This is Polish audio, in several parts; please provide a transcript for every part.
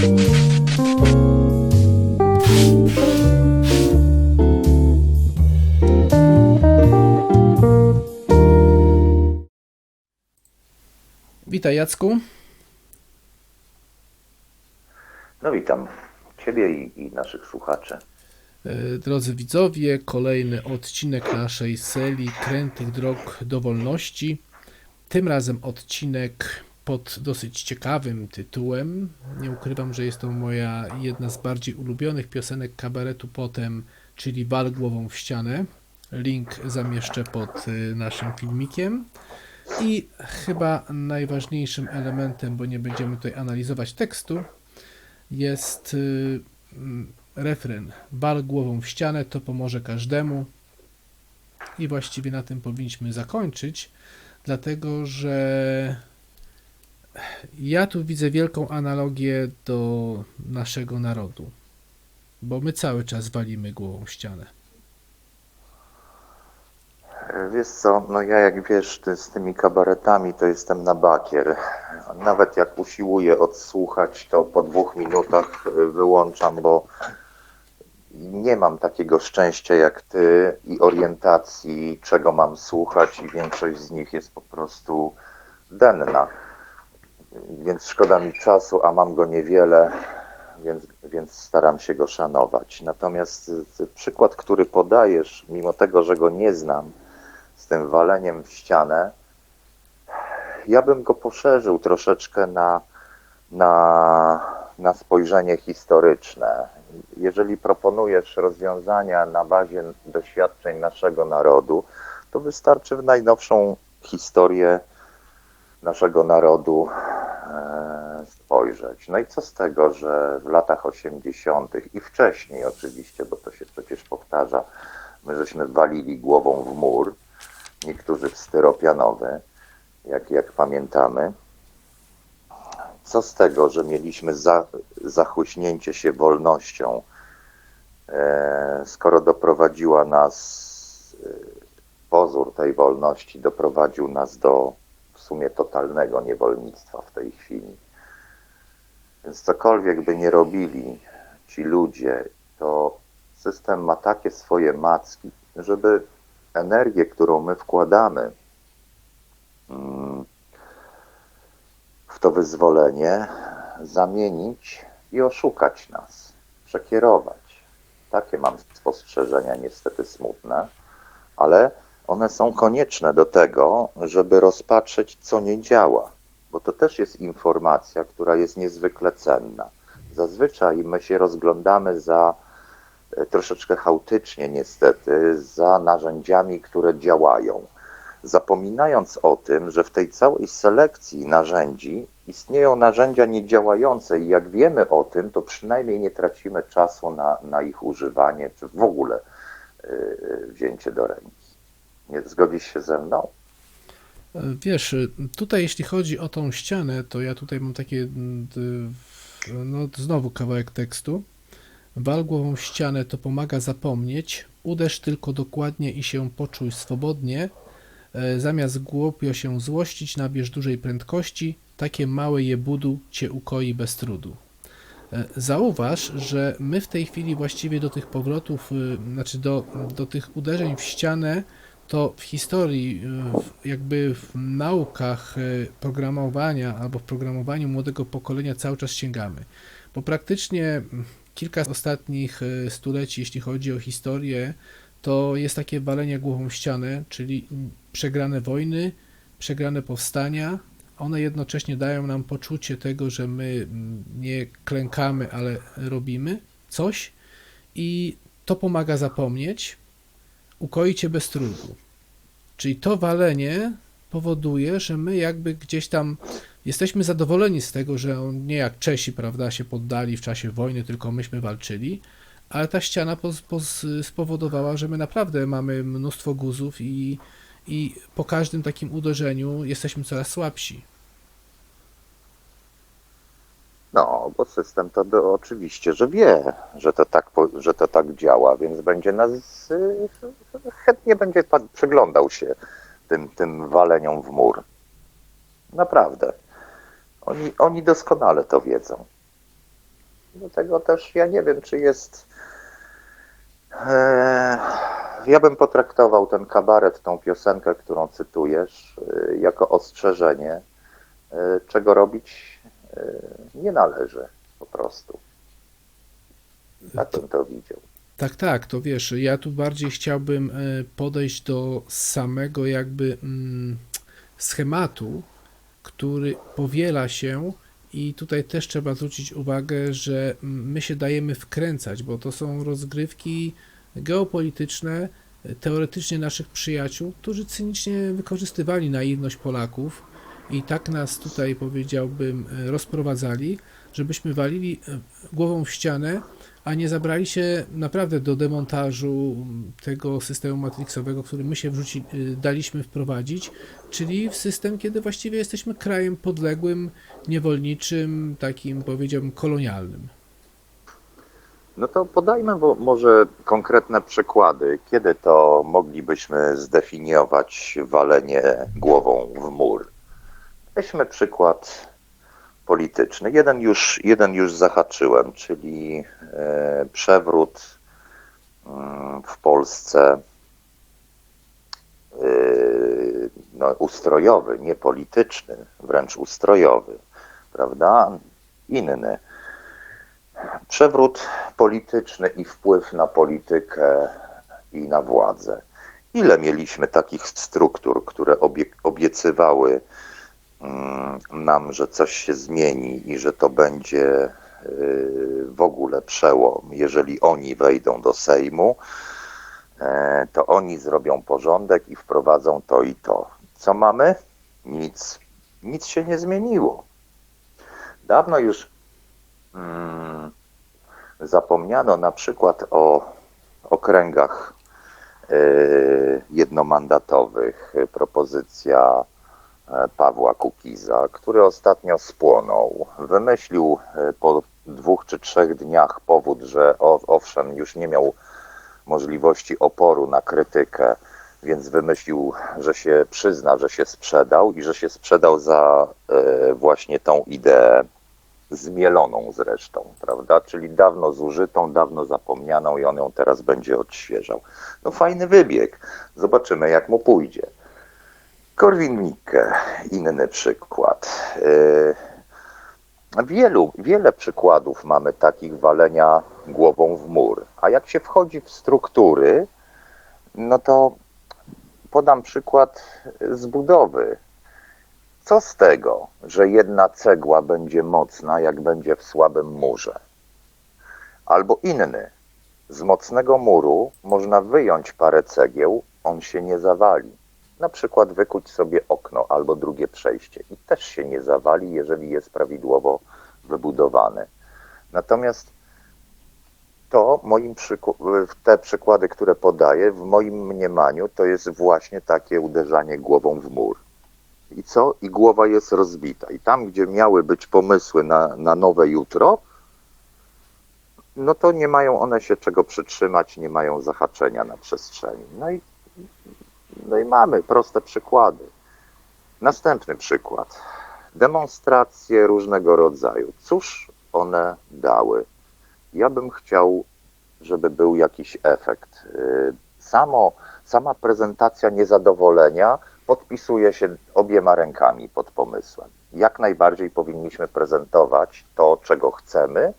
Witaj Jacku. No witam Ciebie i, i naszych słuchaczy. E, Drodzy widzowie, kolejny odcinek naszej serii Krętych Drog do Wolności. Tym razem odcinek pod dosyć ciekawym tytułem. Nie ukrywam, że jest to moja jedna z bardziej ulubionych piosenek kabaretu potem, czyli Wal głową w ścianę. Link zamieszczę pod y, naszym filmikiem. I chyba najważniejszym elementem, bo nie będziemy tutaj analizować tekstu, jest y, mm, refren. Bal głową w ścianę to pomoże każdemu. I właściwie na tym powinniśmy zakończyć, dlatego że ja tu widzę wielką analogię do naszego narodu, bo my cały czas walimy głową ścianę. Wiesz co, no ja jak wiesz, z tymi kabaretami to jestem na bakier. Nawet jak usiłuję odsłuchać, to po dwóch minutach y, wyłączam, bo nie mam takiego szczęścia jak ty i orientacji, czego mam słuchać i większość z nich jest po prostu denna. Więc szkoda mi czasu, a mam go niewiele, więc, więc staram się go szanować. Natomiast y, przykład, który podajesz, mimo tego, że go nie znam, z tym waleniem w ścianę, ja bym go poszerzył troszeczkę na, na, na spojrzenie historyczne. Jeżeli proponujesz rozwiązania na bazie doświadczeń naszego narodu, to wystarczy w najnowszą historię naszego narodu spojrzeć. No i co z tego, że w latach 80. i wcześniej oczywiście, bo to się przecież powtarza, my żeśmy walili głową w mur, niektórzy w styropianowy, jak, jak pamiętamy. Co z tego, że mieliśmy za, zachłyśnięcie się wolnością, e, skoro doprowadziła nas, e, pozór tej wolności doprowadził nas do sumie totalnego niewolnictwa w tej chwili. Więc cokolwiek by nie robili ci ludzie, to system ma takie swoje macki, żeby energię, którą my wkładamy mm, w to wyzwolenie, zamienić i oszukać nas, przekierować. Takie mam spostrzeżenia, niestety smutne, ale one są konieczne do tego, żeby rozpatrzeć, co nie działa, bo to też jest informacja, która jest niezwykle cenna. Zazwyczaj my się rozglądamy za e, troszeczkę chaotycznie, niestety, za narzędziami, które działają, zapominając o tym, że w tej całej selekcji narzędzi istnieją narzędzia niedziałające i jak wiemy o tym, to przynajmniej nie tracimy czasu na, na ich używanie, czy w ogóle yy, wzięcie do ręki. Nie zgodzisz się ze mną? E, Wiesz, tutaj jeśli chodzi o tą ścianę, to ja tutaj mam takie, mm, no znowu kawałek tekstu. Wal głową ścianę to pomaga zapomnieć, uderz tylko dokładnie i się poczuj swobodnie. E, Zamiast głupio się złościć, nabierz dużej prędkości, takie małe jebudu cię ukoi bez trudu. E, Zauważ, że my w tej chwili właściwie do tych powrotów, y, znaczy do, do tych uderzeń w ścianę, to w historii, w- jakby w naukach y, programowania albo w programowaniu młodego pokolenia cały czas sięgamy. Bo praktycznie kilka ostatnich y, stuleci, jeśli chodzi o historię, to jest takie walenie głową w ścianę, czyli przegrane wojny, przegrane powstania. One jednocześnie dają nam poczucie tego, że my nie klękamy, ale robimy coś i to pomaga zapomnieć, ukoi cię bez trudu. Czyli to walenie powoduje, że my jakby gdzieś tam jesteśmy zadowoleni z tego, że nie jak Czesi, prawda, się poddali w czasie wojny, tylko myśmy walczyli, ale ta ściana poz, poz, spowodowała, że my naprawdę mamy mnóstwo guzów i, i po każdym takim uderzeniu jesteśmy coraz słabsi. No, bo system to oczywiście, że wie, że to tak, że to tak działa, więc będzie nas y, chętnie będzie przyglądał się tym, tym waleniom w mur. Naprawdę. Oni, oni doskonale to wiedzą. Do tego też ja nie wiem, czy jest. E, ja bym potraktował ten kabaret, tą piosenkę, którą cytujesz, e, jako ostrzeżenie, e, czego robić nie należy po prostu. Tak bym to widział. Tak, tak, to wiesz, ja tu bardziej chciałbym e, podejść do samego jakby mm, schematu, który powiela się i tutaj też trzeba zwrócić uwagę, że mm, my się dajemy wkręcać, bo to są rozgrywki geopolityczne, e, teoretycznie naszych przyjaciół, którzy cynicznie wykorzystywali naiwność Polaków i tak nas tutaj powiedziałbym e, rozprowadzali, żebyśmy walili e, głową w ścianę, a nie zabrali się naprawdę do demontażu tego systemu matrixowego, który my się wrzuci, y, daliśmy wprowadzić, czyli w system, kiedy właściwie jesteśmy krajem podległym, niewolniczym, takim powiedziałbym kolonialnym. No to podajmy może konkretne przykłady, kiedy to moglibyśmy zdefiniować walenie głową w mur. Weźmy przykład polityczny. Jeden już, jeden już zahaczyłem, czyli e, przewrót mm, w Polsce e, no, ustrojowy, nie polityczny, wręcz ustrojowy, prawda? Inny. Przewrót polityczny i wpływ na politykę i na władzę. Ile mieliśmy takich struktur, które obie, obiecywały nam, że coś się zmieni i że to będzie y, w ogóle przełom. Jeżeli oni wejdą do Sejmu, e, to oni zrobią porządek i wprowadzą to i to. Co mamy? Nic. Nic się nie zmieniło. Dawno już mm, zapomniano na przykład o okręgach y, jednomandatowych. Propozycja Pawła Kukiza, który ostatnio spłonął. Wymyślił e, po dwóch czy trzech dniach powód, że owszem, już nie miał możliwości oporu na krytykę, więc wymyślił, że się przyzna, że się sprzedał i że się sprzedał za e, właśnie tą ideę zmieloną zresztą, prawda? Czyli dawno zużytą, dawno zapomnianą i on ją teraz będzie odświeżał. No fajny wybieg. Zobaczymy, jak mu pójdzie. Korwin-Mikke, inny przykład. Yy, Wielu, wiele przykładów mamy takich walenia głową w mur. A jak się wchodzi w struktury, no to podam przykład z budowy. Co z tego, że jedna cegła będzie mocna, jak będzie w słabym murze? Albo inny. Z mocnego muru można wyjąć parę cegieł, on się nie zawali. Na przykład wykuć sobie okno albo drugie przejście i też się nie zawali, jeżeli jest prawidłowo wybudowany. Natomiast to moim przyku- te przykłady, które podaję, w moim mniemaniu to jest właśnie takie uderzanie głową w mur. I co? I głowa jest rozbita. I tam, gdzie miały być pomysły na, na nowe jutro, no to nie mają one się czego przytrzymać, nie mają zahaczenia na przestrzeni. No i, no i mamy proste przykłady. Następny przykład. Demonstracje różnego rodzaju. Cóż one dały? Ja bym chciał, żeby był jakiś efekt. Yy, Samo, sama prezentacja niezadowolenia podpisuje się obiema rękami pod pomysłem. Jak najbardziej powinniśmy prezentować to, czego chcemy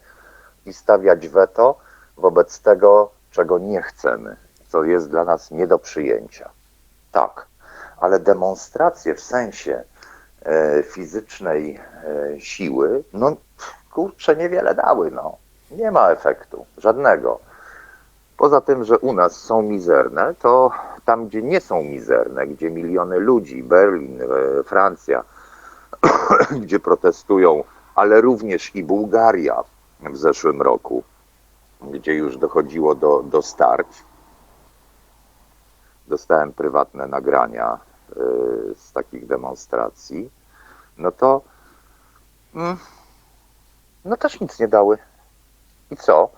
i stawiać weto wobec tego, czego nie chcemy, co jest dla nas nie do przyjęcia. Tak, ale demonstracje w sensie e, fizycznej e, siły, no kurczę, niewiele dały, no. Nie ma efektu, żadnego. Poza tym, że u nas są mizerne, to tam, gdzie nie są mizerne, gdzie miliony ludzi, Berlin, e, Francja, gdzie protestują, ale również i Bułgaria w zeszłym roku, gdzie już dochodziło do, do starć. Dostałem prywatne nagrania y, z takich demonstracji. No to mm, no też nic nie dały. I co?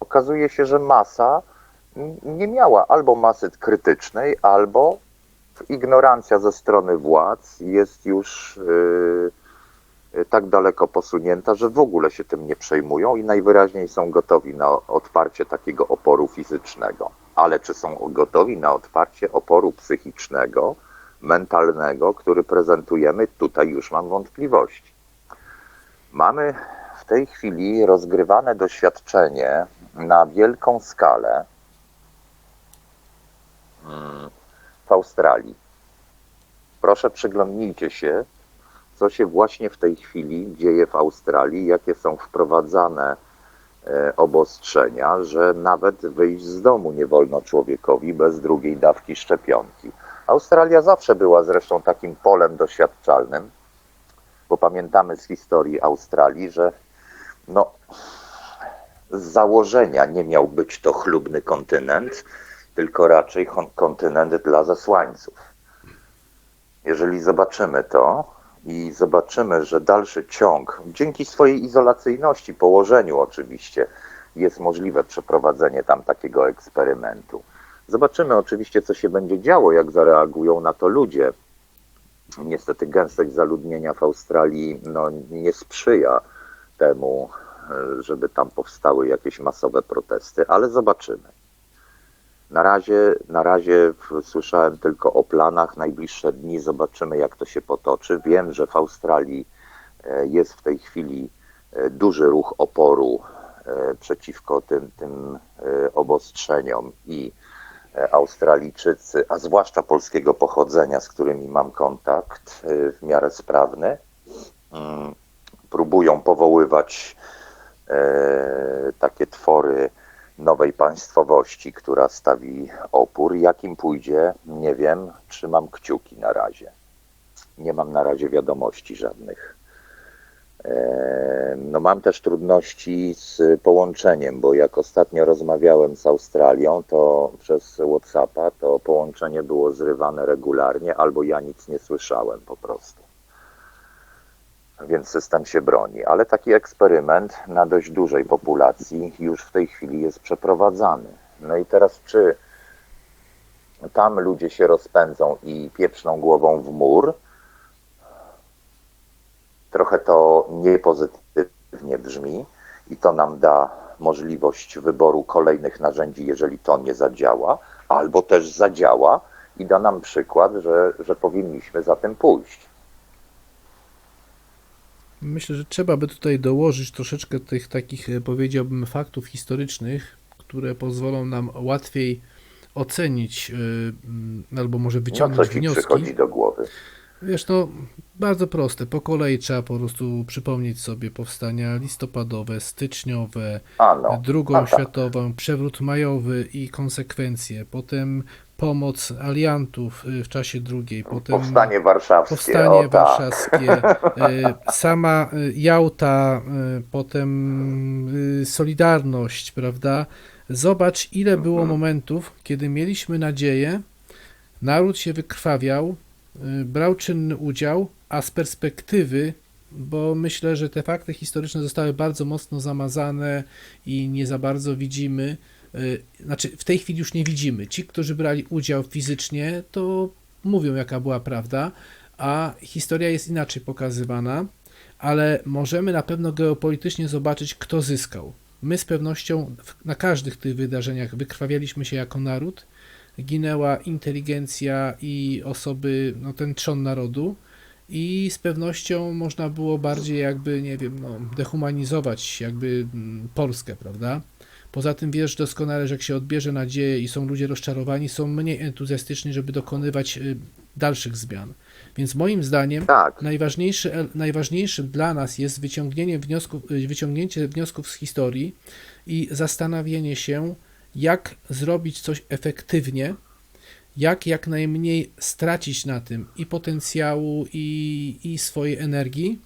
Okazuje się, że masa nie miała albo masy krytycznej, albo ignorancja ze strony władz jest już y, tak daleko posunięta, że w ogóle się tym nie przejmują i najwyraźniej są gotowi na odparcie takiego oporu fizycznego. Ale czy są gotowi na odparcie oporu psychicznego, mentalnego, który prezentujemy, tutaj już mam wątpliwości. Mamy w tej chwili rozgrywane doświadczenie na wielką skalę mm, w Australii. Proszę przyglądnijcie się, co się właśnie w tej chwili dzieje w Australii, jakie są wprowadzane obostrzenia, że nawet wyjść z domu nie wolno człowiekowi bez drugiej dawki szczepionki. Australia zawsze była zresztą takim polem doświadczalnym, bo pamiętamy z historii Australii, że no, z założenia nie miał być to chlubny kontynent, tylko raczej kon- kontynent dla zesłańców. Jeżeli zobaczymy to i zobaczymy, że dalszy ciąg, dzięki swojej izolacyjności, położeniu oczywiście, jest możliwe przeprowadzenie tam takiego eksperymentu. Zobaczymy oczywiście, co się będzie działo, jak zareagują na to ludzie. Niestety gęstość zaludnienia w Australii no, nie sprzyja temu, żeby tam powstały jakieś masowe protesty, ale zobaczymy. Na razie, na razie słyszałem tylko o planach. Najbliższe dni zobaczymy, jak to się potoczy. Wiem, że w Australii e, jest w tej chwili e, duży ruch oporu e, przeciwko tym, tym obostrzeniom i Australijczycy, a zwłaszcza polskiego pochodzenia, z którymi mam kontakt w miarę sprawny, mm, próbują powoływać takie twory nowej państwowości, która stawi opór. Jak im pójdzie, nie wiem. Trzymam kciuki na razie. Nie mam na razie wiadomości żadnych. E, No mam też trudności z połączeniem, bo jak ostatnio rozmawiałem z Australią, to przez WhatsAppa to połączenie było zrywane regularnie, albo ja nic nie słyszałem po prostu. Więc system się broni. Ale taki eksperyment na dość dużej populacji już w tej chwili jest przeprowadzany. No i teraz czy tam ludzie się rozpędzą i pieprzną głową w mur, trochę to niepozytywnie brzmi i to nam da możliwość wyboru kolejnych narzędzi, jeżeli to nie zadziała, albo też zadziała i da nam przykład, że, że powinniśmy za tym pójść. Myślę, że trzeba by tutaj dołożyć troszeczkę tych takich, e, powiedziałbym, faktów historycznych, które pozwolą nam łatwiej ocenić, e, albo może No co wyciągnąć ci wnioski. przychodzi do głowy? Wiesz, to bardzo proste. Po kolei trzeba po prostu przypomnieć sobie powstania listopadowe, styczniowe, A no, drugą a tak. światową, przewrót majowy i konsekwencje, potem pomoc aliantów y, w czasie drugiej, potem Powstanie warszawskie. powstanie o, tak. warszawskie, y, sama y, Jałta, potem Solidarność, prawda? Zobacz, ile było Mhm. momentów, kiedy mieliśmy nadzieję, naród się wykrwawiał, brał czynny udział, a z perspektywy, bo myślę, że te fakty historyczne zostały bardzo mocno zamazane i nie za bardzo widzimy, znaczy w tej chwili już nie widzimy. Ci, którzy brali udział fizycznie, to mówią, jaka była prawda, a historia jest inaczej pokazywana, ale możemy na pewno geopolitycznie zobaczyć, kto zyskał. My z pewnością na każdych tych wydarzeniach wykrwawialiśmy się jako naród, ginęła inteligencja i osoby, no ten trzon narodu i z pewnością można było bardziej jakby, nie wiem, no, dehumanizować jakby mm, Polskę, prawda? Poza tym wiesz doskonale, że jak się odbierze nadzieję i są ludzie rozczarowani, są mniej entuzjastyczni, żeby dokonywać y, dalszych zmian. Więc moim zdaniem Tak, Najważniejszy, najważniejszym dla nas jest wyciągnięcie wniosków, y, wyciągnięcie wniosków z historii i zastanowienie się, jak zrobić coś efektywnie, jak jak najmniej stracić na tym i potencjału, i, i swojej energii,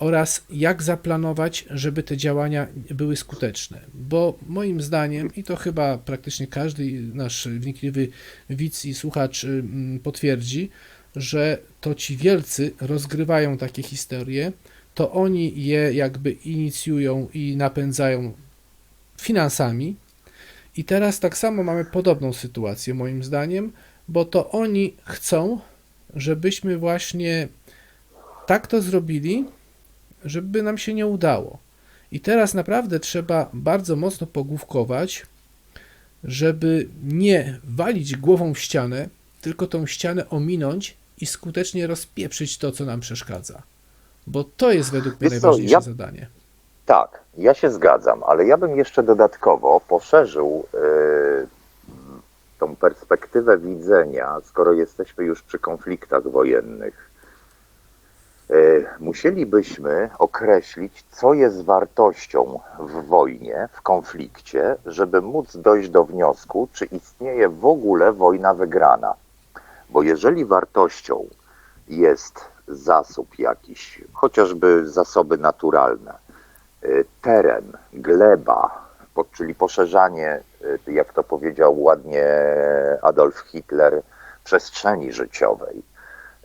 oraz jak zaplanować, żeby te działania były skuteczne. Bo moim zdaniem, i to chyba praktycznie każdy nasz wnikliwy widz i słuchacz ym, potwierdzi, że to ci wielcy rozgrywają takie historie, to oni je jakby inicjują i napędzają finansami. I teraz tak samo mamy podobną sytuację, moim zdaniem, bo to oni chcą, żebyśmy właśnie tak to zrobili, żeby nam się nie udało. I teraz naprawdę trzeba bardzo mocno pogłówkować, żeby nie walić głową w ścianę, tylko tą ścianę ominąć i skutecznie rozpieprzyć to, co nam przeszkadza. Bo to jest według mnie Wiesz co, najważniejsze ja- zadanie. Tak, ja się zgadzam, ale ja bym jeszcze dodatkowo poszerzył yy, tą perspektywę widzenia, skoro jesteśmy już przy konfliktach wojennych. Yy, musielibyśmy określić, co jest wartością w wojnie, w konflikcie, żeby móc dojść do wniosku, czy istnieje w ogóle wojna wygrana. Bo jeżeli wartością jest zasób jakiś, chociażby zasoby naturalne, y, teren, gleba, czyli poszerzanie, y, jak to powiedział ładnie Adolf Hitler, przestrzeni życiowej.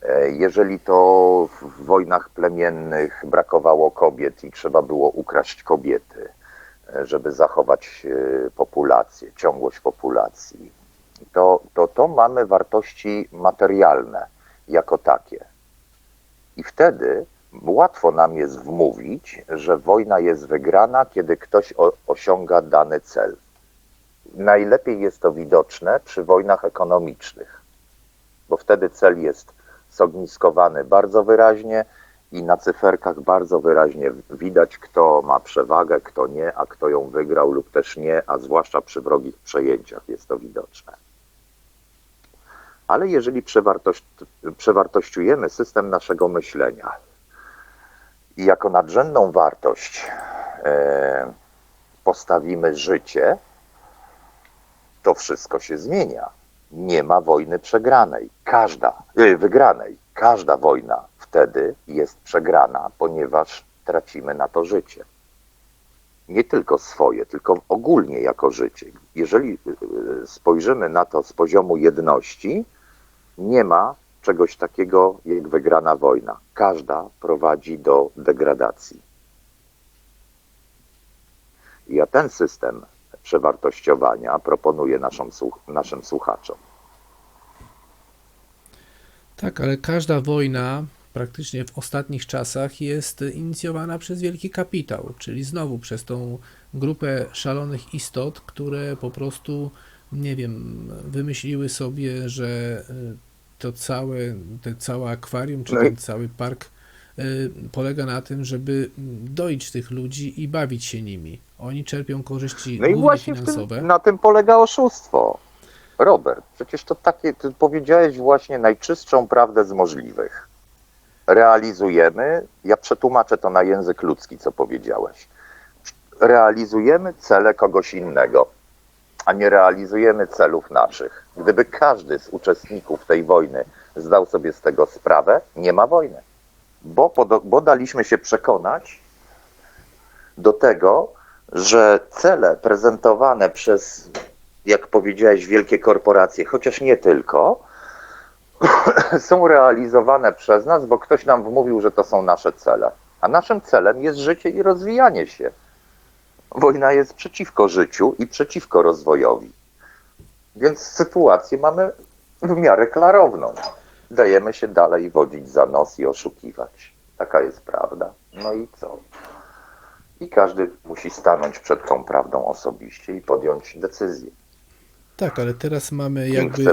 E, Jeżeli to w wojnach plemiennych brakowało kobiet i trzeba było ukraść kobiety, e, żeby zachować e, populację, ciągłość populacji, to, to, to mamy wartości materialne jako takie. I wtedy łatwo nam jest wmówić, że wojna jest wygrana, kiedy ktoś o, osiąga dany cel. Najlepiej jest to widoczne przy wojnach ekonomicznych, bo wtedy cel jest zogniskowany bardzo wyraźnie i na cyferkach bardzo wyraźnie widać, kto ma przewagę, kto nie, a kto ją wygrał lub też nie, a zwłaszcza przy wrogich przejęciach jest to widoczne. Ale jeżeli przewartość, przewartościujemy system naszego myślenia i jako nadrzędną wartość e, postawimy życie, to wszystko się zmienia. Nie ma wojny przegranej. Każda, e, wygranej. Każda wojna wtedy jest przegrana, ponieważ tracimy na to życie. Nie tylko swoje, tylko ogólnie jako życie. Jeżeli e, spojrzymy na to z poziomu jedności, nie ma czegoś takiego jak wygrana wojna. Każda prowadzi do degradacji. Ja ten system przewartościowania proponuję naszym, słuch- naszym słuchaczom. Tak, ale każda wojna praktycznie w ostatnich czasach jest inicjowana przez wielki kapitał, czyli znowu przez tą grupę szalonych istot, które po prostu, nie wiem, wymyśliły sobie, że y, to całe, te całe akwarium, czy No ten cały park polega na tym, żeby doić tych ludzi i bawić się nimi. Oni czerpią korzyści No i właśnie finansowe. tym, na tym polega oszustwo. Robert, przecież to takie, ty powiedziałeś właśnie najczystszą prawdę z możliwych. Realizujemy, ja przetłumaczę to na język ludzki, co powiedziałeś. Realizujemy cele kogoś innego, a nie realizujemy celów naszych. Gdyby każdy z uczestników tej wojny zdał sobie z tego sprawę, nie ma wojny. Bo, bo daliśmy się przekonać do tego, że cele prezentowane przez, jak powiedziałeś, wielkie korporacje, chociaż nie tylko, są realizowane przez nas, bo ktoś nam wmówił, że to są nasze cele. A naszym celem jest życie i rozwijanie się. Wojna jest przeciwko życiu i przeciwko rozwojowi. Więc sytuację mamy w miarę klarowną. Dajemy się dalej wodzić za nos i oszukiwać. Taka jest prawda. No i co? I każdy musi stanąć przed tą prawdą osobiście i podjąć decyzję, Tak, ale teraz mamy jakby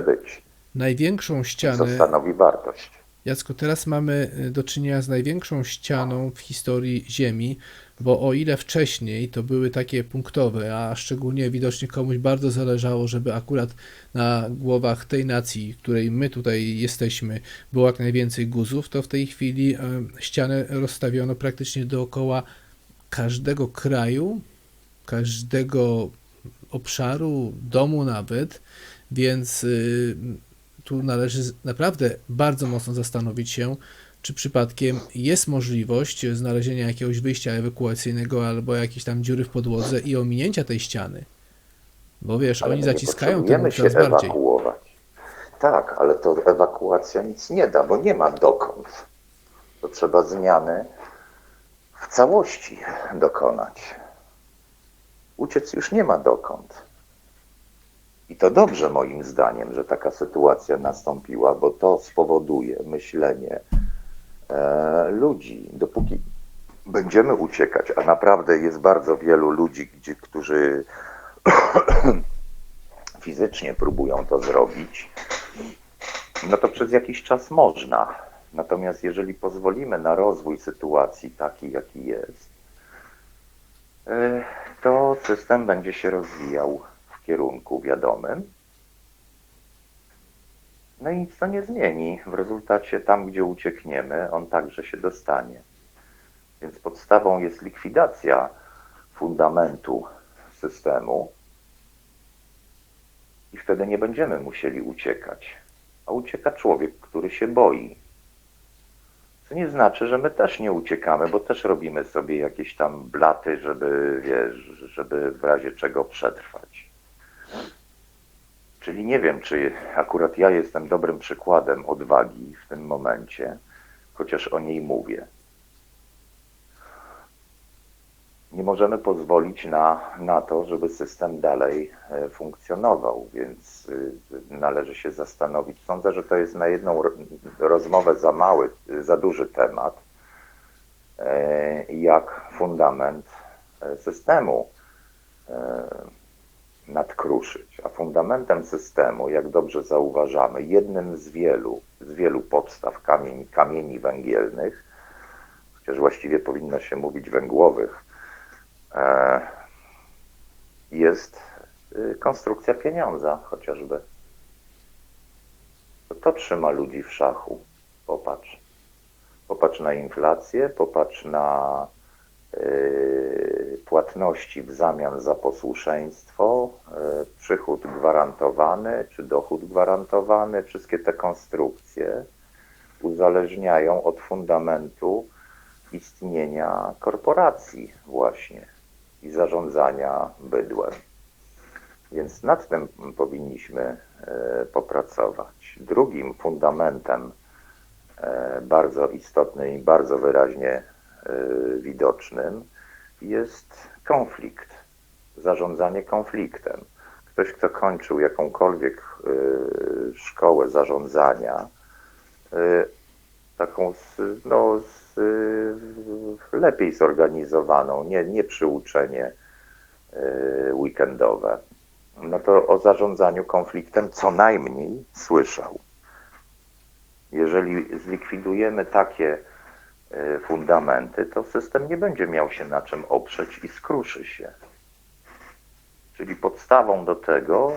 największą co ścianę. stanowi wartość. Jacku, teraz mamy y, do czynienia z największą ścianą w historii Ziemi, bo o ile wcześniej to były takie punktowe, a szczególnie widocznie komuś bardzo zależało, żeby akurat na głowach tej nacji, której my tutaj jesteśmy, było jak najwięcej guzów, to w tej chwili e, ścianę rozstawiono praktycznie dookoła każdego kraju, każdego obszaru, domu nawet, więc y, tu należy naprawdę bardzo mocno zastanowić się, czy przypadkiem jest możliwość znalezienia jakiegoś wyjścia ewakuacyjnego albo jakiejś tam dziury w podłodze i ominięcia tej ściany. Bo wiesz, Ale oni zaciskają ten się coraz bardziej. ewakuować. Tak, ale to ewakuacja nic nie da, bo nie ma dokąd. To trzeba zmiany w całości dokonać. Uciec już nie ma dokąd. I to dobrze moim zdaniem, że taka sytuacja nastąpiła, bo to spowoduje myślenie e, ludzi. Dopóki będziemy uciekać, a naprawdę jest bardzo wielu ludzi, gdzie, którzy fizycznie próbują to zrobić, no to przez jakiś czas można. Natomiast jeżeli pozwolimy na rozwój sytuacji taki, jaki jest, y, to system będzie się rozwijał kierunku wiadomym. No i nic to nie zmieni. W rezultacie tam, gdzie uciekniemy, on także się dostanie. Więc podstawą jest likwidacja fundamentu systemu i wtedy nie będziemy musieli uciekać. A ucieka człowiek, który się boi. Co nie znaczy, że my też nie uciekamy, bo też robimy sobie jakieś tam blaty, żeby, wiesz, żeby w razie czego przetrwać. Czyli nie wiem, czy akurat ja jestem dobrym przykładem odwagi w tym momencie, chociaż o niej mówię. Nie możemy pozwolić na, na to, żeby system dalej e, funkcjonował, więc y, należy się zastanowić. Sądzę, że to jest na jedną ro- rozmowę za mały, za duży temat, e, jak fundament e, systemu e, nadkruszyć. A fundamentem systemu, jak dobrze zauważamy, jednym z wielu, z wielu podstaw kamieni, węgielnych, chociaż właściwie powinno się mówić węglowych, e, jest y, konstrukcja pieniądza chociażby. To, trzyma ludzi w szachu. Popatrz. Popatrz na inflację, popatrz na płatności w zamian za posłuszeństwo, y, przychód gwarantowany czy dochód gwarantowany. Wszystkie te konstrukcje uzależniają od fundamentu istnienia korporacji właśnie i zarządzania bydłem. Więc nad tym powinniśmy e, popracować. Drugim fundamentem bardzo istotnym i bardzo wyraźnie widocznym jest konflikt, zarządzanie konfliktem. Ktoś, kto kończył jakąkolwiek e, szkołę zarządzania, e, taką no, y, lepiej zorganizowaną, nie, nie przyuczenie y, weekendowe, no to o zarządzaniu konfliktem co najmniej słyszał. Jeżeli zlikwidujemy takie y, fundamenty, to system nie będzie miał się na czym oprzeć i skruszy się. Czyli podstawą do tego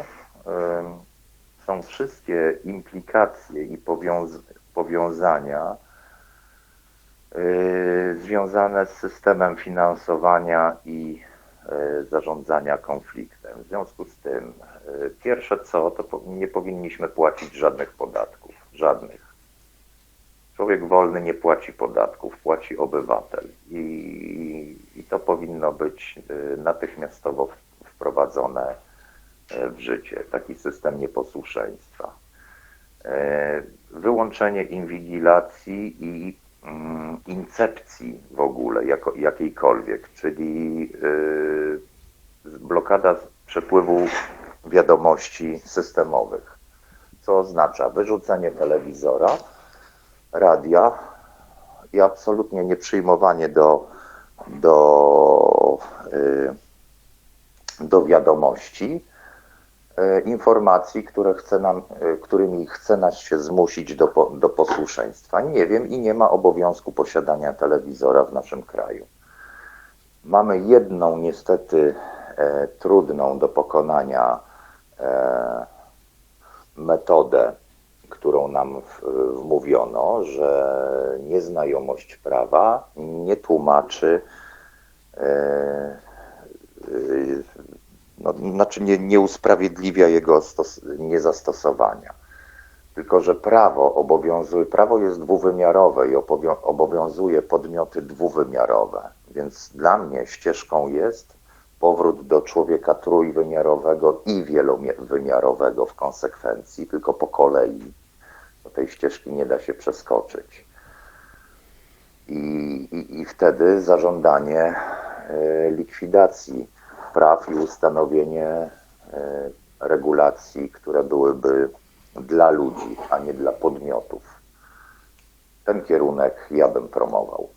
są wszystkie implikacje i powiąz- powiązania y, związane z systemem finansowania i y, zarządzania konfliktem. W związku z tym, pierwsze co, to nie powinniśmy płacić żadnych podatków. Żadnych. Człowiek wolny nie płaci podatków, płaci obywatel. I, i to powinno być y, natychmiastowo wprowadzone y, w życie. Taki system nieposłuszeństwa. E, wyłączenie inwigilacji i mm, incepcji w ogóle, jako, jakiejkolwiek, czyli y, blokada przepływu wiadomości systemowych, co oznacza wyrzucenie telewizora, radia i absolutnie nieprzyjmowanie do, do, y, do wiadomości e, informacji, które chce nam, e, którymi chce nas się zmusić do, do posłuszeństwa. Nie wiem i nie ma obowiązku posiadania telewizora w naszym kraju. Mamy jedną niestety e, trudną do pokonania e, metodę, którą nam wmówiono, że nieznajomość prawa nie tłumaczy e, y, no, znaczy nie, nie usprawiedliwia jego stos- niezastosowania. Tylko, że prawo obowiązuje, prawo jest dwuwymiarowe i obowiązuje podmioty dwuwymiarowe. Więc dla mnie ścieżką jest powrót do człowieka trójwymiarowego i wielowymiarowego w konsekwencji, tylko po kolei. Do tej ścieżki nie da się przeskoczyć. I, i, i wtedy zażądanie e, likwidacji praw i ustanowienie e, regulacji, które byłyby dla ludzi, a nie dla podmiotów. Ten kierunek ja bym promował.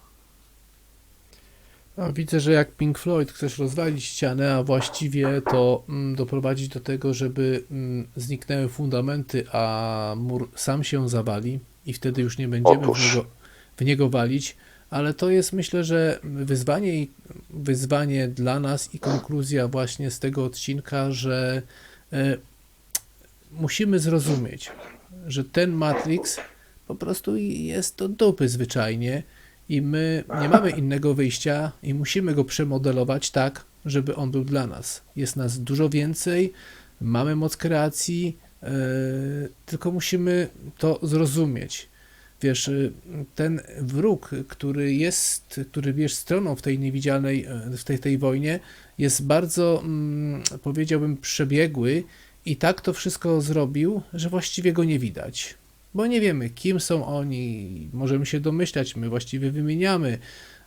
A widzę, że jak Pink Floyd chcesz rozwalić ścianę, a właściwie to mm, doprowadzić do tego, żeby mm, zniknęły fundamenty, a mur sam się zawali i wtedy już nie będziemy w niego, w niego walić. Ale to jest myślę, że wyzwanie, i- wyzwanie dla nas i konkluzja właśnie z tego odcinka, że e, musimy zrozumieć, że ten Matrix po prostu jest do dupy zwyczajnie i my nie mamy innego wyjścia i musimy go przemodelować tak, żeby on był dla nas. Jest nas dużo więcej, mamy moc kreacji, e, tylko musimy to zrozumieć. Wiesz, y, ten wróg, który jest, który wiesz, stroną w tej niewidzialnej, e, w tej, tej wojnie, jest bardzo, mm, powiedziałbym, przebiegły i tak to wszystko zrobił, że właściwie go nie widać. Bo nie wiemy, kim są oni, możemy się domyślać, my właściwie wymieniamy,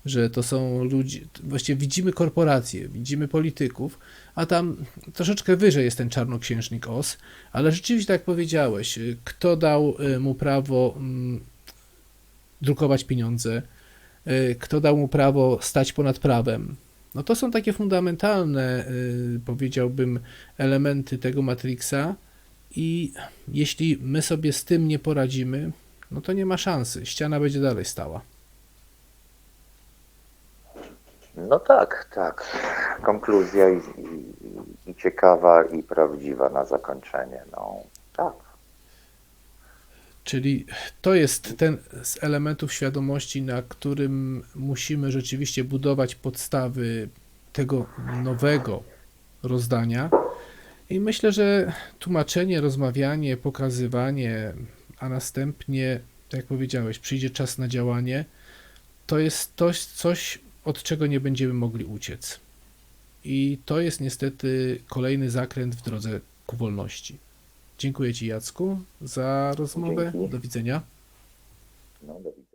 że to są ludzie, właściwie widzimy korporacje, widzimy polityków, a tam troszeczkę wyżej jest ten czarnoksiężnik Os, ale rzeczywiście tak powiedziałeś, kto dał y, mu prawo mm, drukować pieniądze, y, kto dał mu prawo stać ponad prawem. No to są takie fundamentalne, y, powiedziałbym, elementy tego Matrixa i jeśli my sobie z tym nie poradzimy, no to nie ma szansy. Ściana będzie dalej stała. No tak, tak. Konkluzja i, i, i ciekawa, i prawdziwa na zakończenie. No tak. Czyli to jest ten z elementów świadomości, na którym musimy rzeczywiście budować podstawy tego nowego rozdania. I myślę, że tłumaczenie, rozmawianie, pokazywanie, a następnie, tak jak powiedziałeś, przyjdzie czas na działanie, to jest coś, coś od czego nie będziemy mogli uciec. I to jest niestety kolejny zakręt w drodze ku wolności. Dziękuję Ci, Jacku, za rozmowę. Dzięki. Do widzenia. No do widzenia.